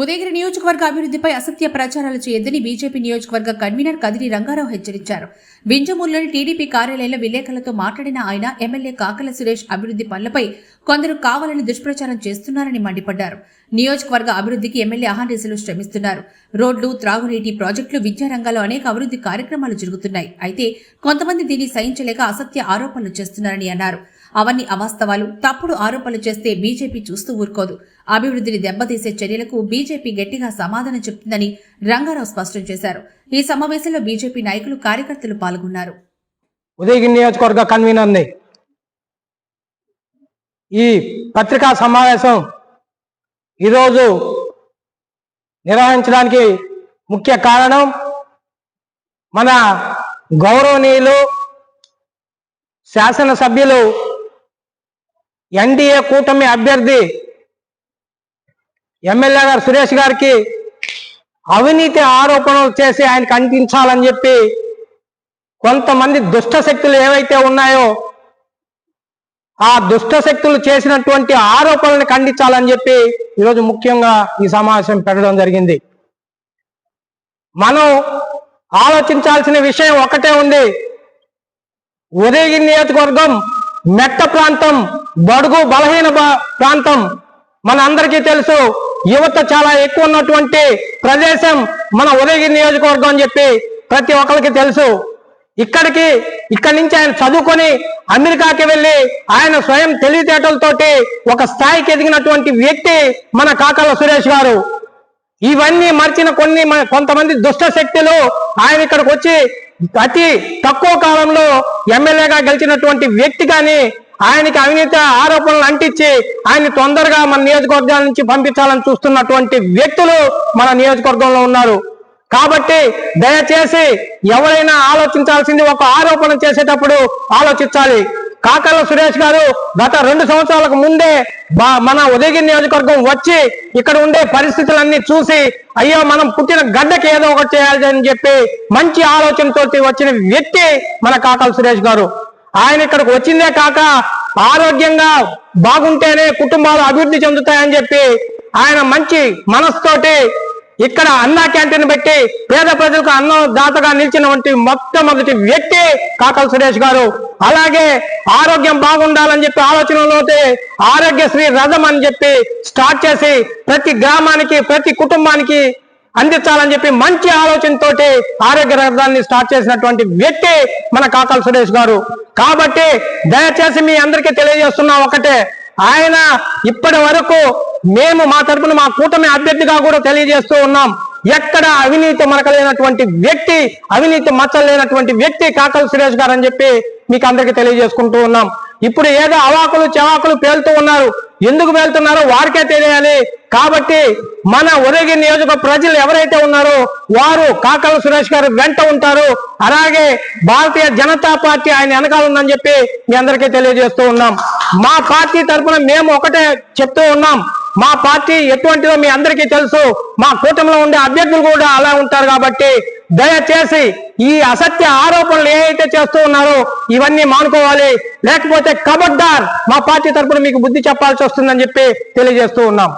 ఉదయగిరి నియోజకవర్గ అభివృద్ధిపై అసత్య ప్రచారాలు చేయొద్దని బీజేపీ నియోజకవర్గ కన్వీనర్ కదిరి రంగారావు హెచ్చరించారు. వింజమూరులోని టీడీపీ కార్యాలయంలో విలేకరులతో మాట్లాడిన ఆయన ఎమ్మెల్యే కాకల సురేష్ అభివృద్ధి పనులపై కొందరు కావాలని దుష్ప్రచారం చేస్తున్నారని మండిపడ్డారు. నియోజకవర్గ అభివృద్ధికి ఎమ్మెల్యే అహాండీసులు శ్రమిస్తున్నారు. రోడ్లు త్రాగునీటి ప్రాజెక్టులు విద్యారంగాల్లో అనేక అభివృద్ధి కార్యక్రమాలు జరుగుతున్నాయి. అయితే కొంతమంది దీన్ని సహించలేక అసత్య ఆరోపణలు చేస్తున్నారని అన్నారు. అవన్నీ అవాస్తవాలు. తప్పుడు ఆరోపణలు చేస్తే బీజేపీ చూస్తూ ఊరుకోదు. అభివృద్ధిని దెబ్బతీసే చర్యలకు బీజేపీ గట్టిగా సమాధానం చెప్తుందని రంగారావు స్పష్టం చేశారు. ఈ సమావేశంలో బీజేపీ నాయకులు కార్యకర్తలు పాల్గొన్నారు. ఉదయగిరి నియోజకవర్గ కన్వీనర్ని ఈ పత్రికా సమావేశం ఈరోజు నిర్వహించడానికి ముఖ్య కారణం మన గౌరవనీయులు శాసనసభ్యులు ఎన్డీఏ కూటమి అభ్యర్థి ఎమ్మెల్యే గారు సురేష్ గారికి అవినీతి ఆరోపణలు చేసి ఆయనకు అందించాలని చెప్పి కొంతమంది దుష్ట శక్తులు ఏవైతే ఉన్నాయో ఆ దుష్ట శక్తులు చేసినటువంటి ఆరోపణలను ఖండించాలని చెప్పి ఈరోజు ముఖ్యంగా ఈ సమావేశం పెట్టడం జరిగింది. మనం ఆలోచించాల్సిన విషయం ఒకటే ఉంది. ఉదయగిరి నియోజకవర్గం మెట్ట ప్రాంతం బడుగు బలహీన ప్రాంతం. మన అందరికీ తెలుసు యువత చాలా ఎక్కువ ఉన్నటువంటి ప్రదేశం మన ఉదయగిరి నియోజకవర్గం అని చెప్పి ప్రతి ఒక్కరికి తెలుసు. ఇక్కడికి ఇక్కడి నుంచి ఆయన చదువుకొని అమెరికాకి వెళ్ళి ఆయన స్వయం తెలివితేటలతోటి ఒక స్థాయికి ఎదిగినటువంటి వ్యక్తి మన కాకల సురేష్ గారు. ఇవన్నీ మర్చిన కొన్ని కొంతమంది దుష్ట శక్తులు ఆయన ఇక్కడికి వచ్చి అతి తక్కువ కాలంలో ఎమ్మెల్యేగా గెలిచినటువంటి వ్యక్తి కానీ ఆయనకి అవినీతి ఆరోపణలు అంటించి ఆయన తొందరగా మన నియోజకవర్గాల నుంచి పంపించాలని చూస్తున్నటువంటి వ్యక్తులు మన నియోజకవర్గంలో ఉన్నారు. కాబట్టి దయచేసి ఎవరైనా ఆలోచించాల్సింది ఒక ఆరోపణ చేసేటప్పుడు ఆలోచించాలి. కాకర్ల సురేష్ గారు గత రెండు సంవత్సరాలకు ముందే మన ఉదయగిరి నియోజకవర్గం వచ్చి ఇక్కడ ఉండే పరిస్థితులన్నీ చూసి అయ్యో మనం పుట్టిన గడ్డకి ఏదో ఒకటి చేయాలి అని చెప్పి మంచి ఆలోచనతోటి వచ్చిన వ్యక్తి మన కాకల సురేష్ గారు. ఆయన ఇక్కడికి వచ్చిందే కాక ఆరోగ్యంగా బాగుంటేనే కుటుంబాలు అభివృద్ధి చెందుతాయని చెప్పి ఆయన మంచి మనస్తోటి ఇక్కడ అన్నా క్యాంటీన్ పెట్టి పేద ప్రజలకు అన్నం దాతగా నిలిచినటువంటి మొట్టమొదటి వ్యక్తి కాకల సురేష్ గారు. అలాగే ఆరోగ్యం బాగుండాలని చెప్పి ఆలోచనలో ఆరోగ్యశ్రీ రథం అని చెప్పి స్టార్ట్ చేసి ప్రతి గ్రామానికి ప్రతి కుటుంబానికి అందించాలని చెప్పి మంచి ఆలోచనతోటి ఆరోగ్య రథాన్ని స్టార్ట్ చేసినటువంటి వ్యక్తి మన కాకల సురేష్ గారు. కాబట్టి దయచేసి మీ అందరికీ తెలియజేస్తున్నా ఒకటే. ఆయన ఇప్పటి వరకు మేము మా తరపున మా కూటమి అభ్యర్థిగా కూడా తెలియజేస్తూ ఉన్నాం. ఎక్కడ అవినీతి మరకలేనటువంటి వ్యక్తి అవినీతి మచ్చలేనటువంటి వ్యక్తి కాకల సురేష్ గారు అని చెప్పి మీకు అందరికీ తెలియజేసుకుంటూ ఉన్నాం. ఇప్పుడు ఏదో అవాకులు చెవాకులు పేలుతూ ఉన్నారు. ఎందుకు పేలుతున్నారో వారికే తెలియాలి. కాబట్టి మన ఉదగి నియోజక ప్రజలు ఎవరైతే ఉన్నారో వారు కాకల సురేష్ గారు వెంట ఉంటారు. అలాగే భారతీయ జనతా పార్టీ ఆయన వెనకాల ఉందని చెప్పి మీ అందరికీ తెలియజేస్తూ ఉన్నాం. మా పార్టీ తరఫున మేము ఒకటే చెప్తూ ఉన్నాం. మా పార్టీ ఎటువంటిదో మీ అందరికీ తెలుసు. మా కూటమిలో ఉండే అభ్యర్థులు కూడా అలా ఉంటారు కాబట్టి దయచేసి ఈ అసత్య ఆరోపణలు ఏవైతే చేస్తూ ఉన్నారో ఇవన్నీ మానుకోవాలి. లేకపోతే కబడ్దార్ మా పార్టీ తరపున మీకు బుద్ధి చెప్పాల్సి వస్తుందని చెప్పి తెలియజేస్తూ ఉన్నాం.